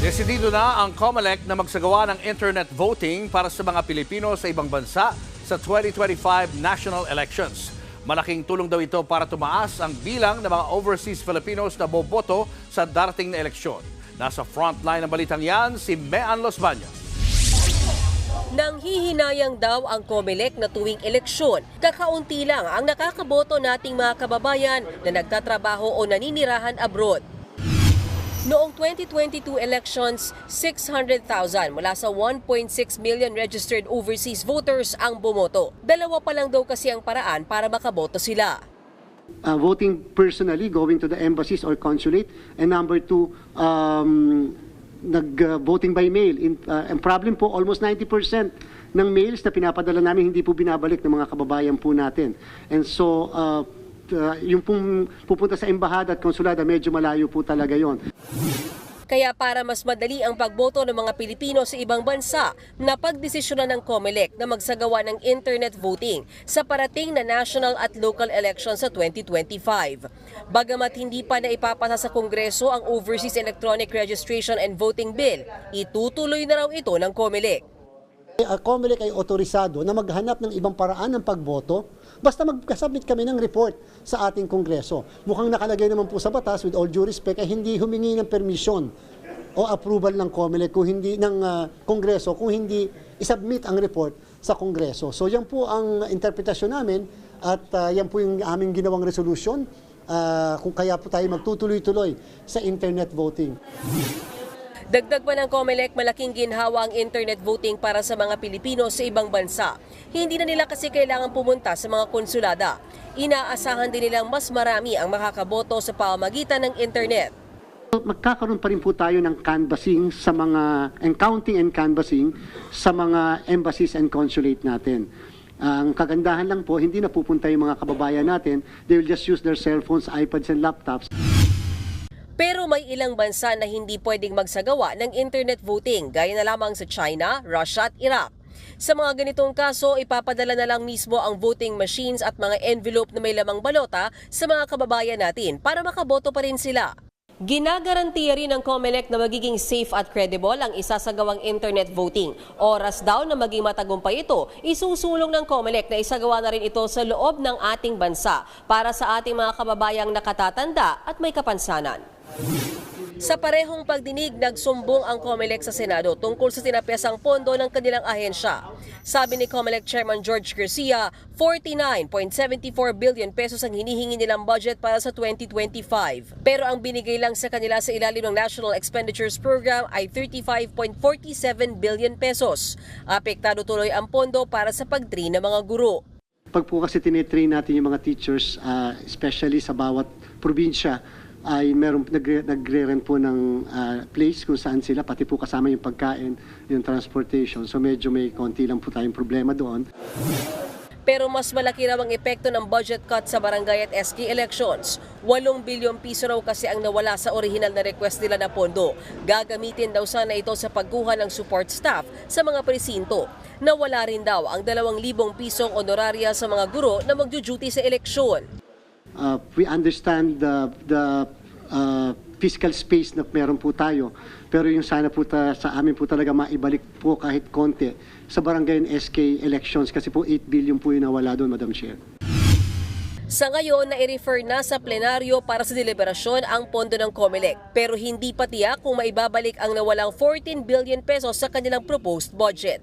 Desidido na ang COMELEC na magsagawa ng internet voting para sa mga Pilipino sa ibang bansa sa 2025 national elections. Malaking tulong daw ito para tumaas ang bilang ng mga overseas Filipinos na boboto sa darating na eleksyon. Nasa frontline ng balitang yan si Mean Los Baños. Nang hihinayang daw ang COMELEC na tuwing eleksyon, kakaunti lang ang nakakaboto nating mga kababayan na nagtatrabaho o naninirahan abroad. Noong 2022 elections, 600,000 mula sa 1.6 million registered overseas voters ang bumoto. Dalawa pa lang daw kasi ang paraan para makaboto sila. uh, voting personally, going to the embassies or consulate, and number two, um, nag-voting by mail. In, uh, ang problem po, almost 90% ng mails na pinapadala namin hindi po binabalik ng mga kababayan po natin. And so, uh, uh, yung pong pupunta sa embahada at konsulada, medyo malayo po talaga yon. Kaya para mas madali ang pagboto ng mga Pilipino sa ibang bansa, napagdesisyonan ng COMELEC na magsagawa ng internet voting sa parating na national at local elections sa 2025. Bagamat hindi pa na ipapasa sa Kongreso ang Overseas Electronic Registration and Voting Bill, itutuloy na raw ito ng COMELEC. Ang COMELEC ay otorisado na maghanap ng ibang paraan ng pagboto basta magkasubmit kami ng report sa ating Kongreso. Mukhang nakalagay naman po sa batas, with all due respect, ay hindi humingi ng permission o approval ng COMELEC kung hindi ng ah, Kongreso kung hindi isubmit ang report sa Kongreso. So yan po ang interpretasyon namin at ah, yan po yung aming ginawang resolution ah, kung kaya po tayo magtutuloy-tuloy sa internet voting. Dagdag pa ng COMELEC, malaking ginhawa ang internet voting para sa mga Pilipino sa ibang bansa. Hindi na nila kasi kailangan pumunta sa mga konsulada. Inaasahan din nilang mas marami ang makakaboto sa pamamagitan ng internet. Magkakaroon pa rin po tayo ng canvassing sa mga, and counting and canvassing sa mga embassies and consulate natin. Ang kagandahan lang po, hindi na pupunta yung mga kababayan natin. They will just use their cell phones, iPads, and laptops. Pero may ilang bansa na hindi pwedeng magsagawa ng internet voting gaya na lamang sa China, Russia at Iraq. Sa mga ganitong kaso, ipapadala na lang mismo ang voting machines at mga envelope na may lamang balota sa mga kababayan natin para makaboto pa rin sila. Ginagarantiya rin ng COMELEC na magiging safe at credible ang isasagawang internet voting. Oras daw na maging matagumpay ito, isusulong ng COMELEC na isagawa na rin ito sa loob ng ating bansa para sa ating mga kababayang nakatatanda at may kapansanan. Sa parehong pagdinig, nagsumbong ang COMELEC sa Senado tungkol sa tinapyasang pondo ng kanilang ahensya. Sabi ni COMELEC Chairman George Garcia, 49.74 billion pesos ang hinihingi nilang budget para sa 2025. Pero ang binigay lang sa kanila sa ilalim ng National Expenditures Program ay 35.47 billion pesos. Apektado tuloy ang pondo para sa pagtrain ng mga guro. Pag po kasi tinitrain natin yung mga teachers, ah, especially sa bawat probinsya, ay meron nagre, nagre-rent po ng ah, place kung saan sila, pati po kasama yung pagkain, yung transportation. So medyo may konti lang po tayong problema doon. Pero mas malaki raw ang epekto ng budget cut sa barangay at SK elections. 8 bilyong piso raw kasi ang nawala sa orihinal na request nila na pondo. Gagamitin daw sana ito sa pagkuha ng support staff sa mga presinto. Nawala rin daw ang 2,000 pisong honoraria sa mga guro na magjo-duty sa eleksyon. Uh, we understand the, the uh, fiscal space na meron po tayo. Pero yung sana po ta, sa amin po talaga maibalik po kahit konti sa barangay and SK elections kasi po 8 billion po yung nawala doon, Madam Chair. Sa ngayon, na-refer na sa plenaryo para sa deliberasyon ang pondo ng COMELEC. Pero hindi pa tiyak kung maibabalik ang nawalang 14 billion pesos sa kanilang proposed budget.